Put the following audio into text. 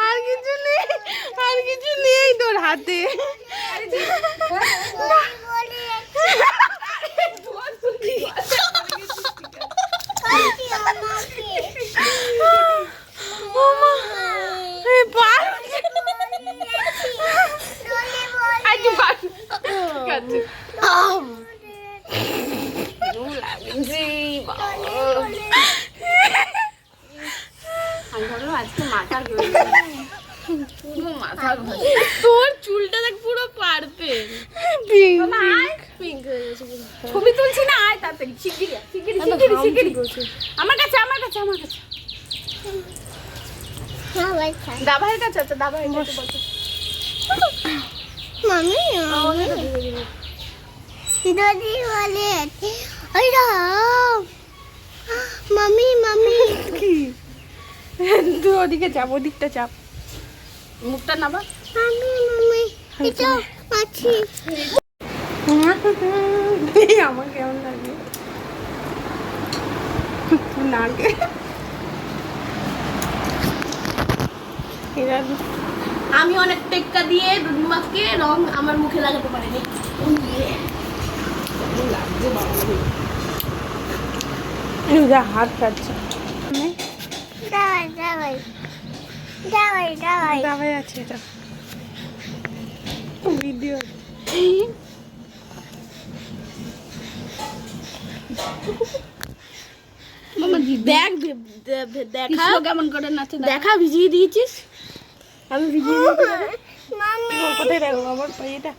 আর কিছু নেই আর কিছু নেই তোর হাতে Sim, পুরো মাথা তোর চুলটা দেখ পুরো পারবে পিঙ্ক। হয়ে গেছে ছবি তুলছি না আয় তাড়াতাড়ি। শিগগিরি শিগগিরি শিগগিরি শিগগিরি আমার কাছে আমার কাছে আমার কাছে। দাভাইয়ের কাছে আছে দাভাইয়ের কাছে বসে। মামি দাদি বলে ওই রাম মামি মামি কি তুই ওদিকে যাব ওদিকটা চাপ মুখটা নাবা আমার কেমন লাগে নাকে এরা আমি অনেক টেক্কা দিয়ে দুধমাকে রং আমার মুখে লাগাতে পারিনি হাত কাটছে দাওয়াই দাওয়াই। দাওয়াই দাওয়াই। দাবাই আছে এটা। ভিডিও। দেখ দেখা। কেমন করে নাচে দেখা। ভিজিয়ে দিয়েছিস? আমি ভিজিয়ে দিয়েছি। কোথায় দেখো? আমার পাইটা